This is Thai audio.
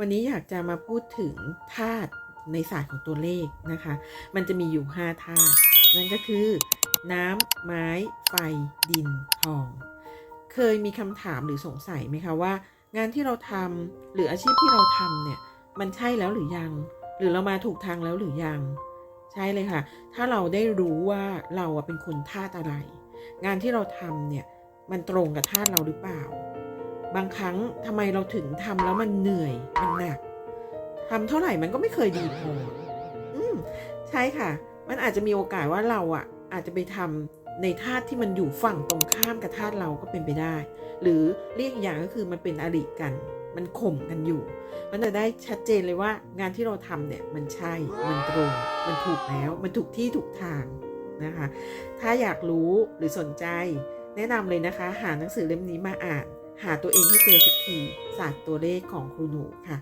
วันนี้อยากจะมาพูดถึงธาตุในศาสตร์ของตัวเลขนะคะ มันจะมีอยู่5ธาตุนั่นก็คือ น้ำไม้ ไฟ ดิน ทอง เคยมีคำถามหรือสงสัยไหมคะว่า งานที่เราทำหรืออาชีพที่เราทำเนี่ยมันใช่แล้วหรือยัง หรือเรามาถูกทางแล้วหรือยัง ใช่เลยค่ะ ถ้าเราได้รู้ว่าเราอะเป็นคนธาตุอะไร งานที่เราทำเนี่ยมันตรงกับธาตุเราหรือเปล่า บางครั้งทำไมเราถึงทำแล้วมันเหนื่อยมันหนักทำเท่าไหร่มันก็ไม่เคยดีพออืมใช่ค่ะ มันอาจจะมีโอกาสว่าเราอะอาจจะไปทำในธาตุที่มันอยู่ฝั่งตรงข้ามกับธาตุเราก็เป็นไปได้ หรือเรียกอีกอย่างก็คือมันเป็นอริกัน มันข่มกันอยู่ มันจะได้ชัดเจนเลยว่างานที่เราทำเนี่ยมันใช่ มันตรง มันถูกแล้ว มันถูกที่ถูกทางนะคะ ถ้าอยากรู้หรือสนใจ แนะนำเลยนะคะ หาหนังสือเล่มนี้มาอ่าน หาตัวเองให้เจอสักทีศาสตร์ตัวเลขของครูหนูค่ะ